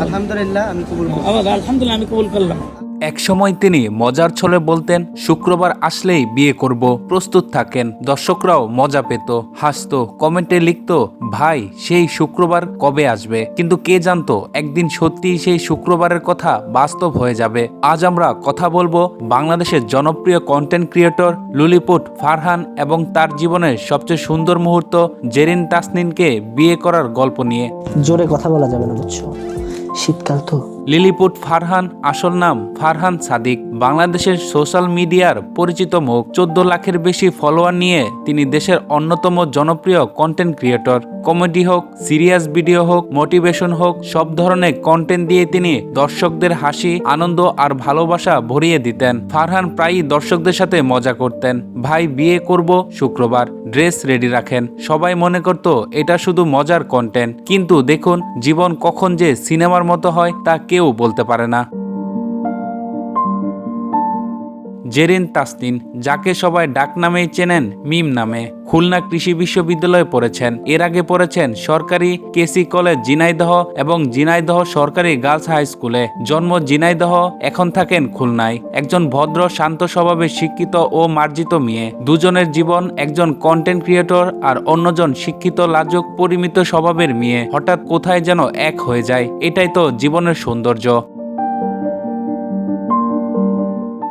আলহামদুলিল্লাহ আমি কবুল আলহামদুলিল্লাহ আমি কবুল করলাম। একসময় তিনি মজার ছলে বলতেন শুক্রবার আসলেই বিয়ে করব। প্রস্তুত থাকেন। দর্শকরাও মজা পেত হাসতো কমেন্টে লিখতো ভাই সেই শুক্রবার কবে আসবে? কিন্তু কে জানতো একদিন সত্যিই সেই শুক্রবারের কথা বাস্তব হয়ে যাবে। আজ আমরা কথা বলব বাংলাদেশের জনপ্রিয় কন্টেন্ট ক্রিয়েটর লুলিপুট ফারহান এবং তার জীবনের সবচেয়ে সুন্দর মুহূর্ত জেরিন তাসনিনকে বিয়ে করার গল্প নিয়ে। জোরে কথা বলা যাবে না বুঝছ? শীতকাল তো। লিলিপুট ফারহান, আসল নাম ফারহান সাদিক। বাংলাদেশের সোশ্যাল মিডিয়ার পরিচিত মুখ। চোদ্দ লাখের বেশি ফলোয়ার নিয়ে তিনি দেশের অন্যতম জনপ্রিয় কন্টেন্ট ক্রিয়েটর কমেডি হোক, সিরিয়াস ভিডিও হোক, মোটিভেশন হোক, সব ধরনের কন্টেন্ট দিয়ে তিনি দর্শকদের হাসি, আনন্দ আর ভালোবাসা ভরিয়ে দিতেন। ফারহান প্রায়ই দর্শকদের সাথে মজা করতেন। ভাই, বিয়ে করব শুক্রবার। ড্রেস রেডি রাখেন। সবাই মনে করত, এটা শুধু মজার কন্টেন্ট কিন্তু দেখুন, জীবন কখন যে সিনেমার মতো হয়, তা কেউ বলতে পারে না। জেরিন তাসনিন, যাকে সবাই ডাক নামেই চেনেন, মিম নামে। খুলনা কৃষি বিশ্ববিদ্যালয়ে পড়েছেন। এর আগে পড়েছেন সরকারি কেসি কলেজ জিনাইদহ এবং জিনাইদহ সরকারি গার্লস হাই স্কুলে। জন্ম জিনাইদহ এখন থাকেন খুলনায়। একজন ভদ্র, শান্ত স্বভাবের শিক্ষিত ও মার্জিত মেয়ে। দুজনের জীবন একজন কন্টেন্ট ক্রিয়েটর আর অন্যজন শিক্ষিত, লাজুক, পরিমিত স্বভাবের মেয়ে। হঠাৎ কোথায় যেন এক হয়ে যায়। এটাই তো জীবনের সৌন্দর্য।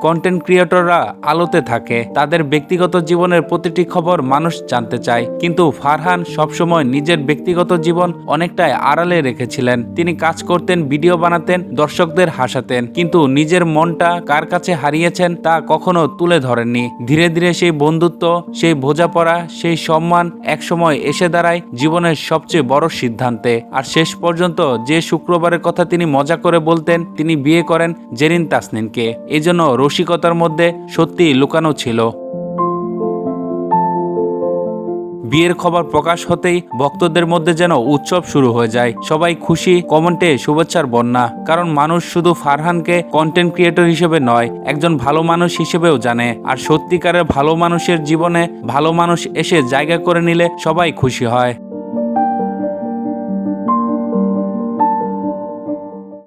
কন্টেন্ট ক্রিয়েটররা আলোতে থাকে। তাদের ব্যক্তিগত জীবনের প্রতিটি খবর মানুষ জানতে চায়। কিন্তু ফারহান সবসময় নিজের ব্যক্তিগত জীবন অনেকটাই আড়ালে রেখেছিলেন। তিনি কাজ করতেন, ভিডিও বানাতেন, দর্শকদের হাসাতেন। কিন্তু নিজের মনটা কার কাছে হারিয়েছেন তা কখনো তুলে ধরেননি। ধীরে ধীরে সেই বন্ধুত্ব, সেই বোঝাপড়া, সেই সম্মান একসময় এসে দাঁড়ায় জীবনের সবচেয়ে বড় সিদ্ধান্তে। আর শেষ পর্যন্ত যে শুক্রবারের কথা তিনি মজা করে বলতেন, তিনি বিয়ে করেন জেরিন তাসনিনকে। এই জন্য রসিকতার মধ্যে সত্যি লুকানো ছিল। বিয়ের খবর প্রকাশ হতেই ভক্তদের মধ্যে যেন উৎসব শুরু হয়ে যায়। সবাই খুশি, কমেন্টে শুভেচ্ছার বন্যা। কারণ মানুষ শুধু ফারহানকে কন্টেন্ট ক্রিয়েটর হিসেবে নয়, একজন ভালো মানুষ হিসেবেও জানে। আর সত্যিকারের ভালো মানুষের জীবনে ভালো মানুষ এসে জায়গা করে নিলে সবাই খুশি হয়।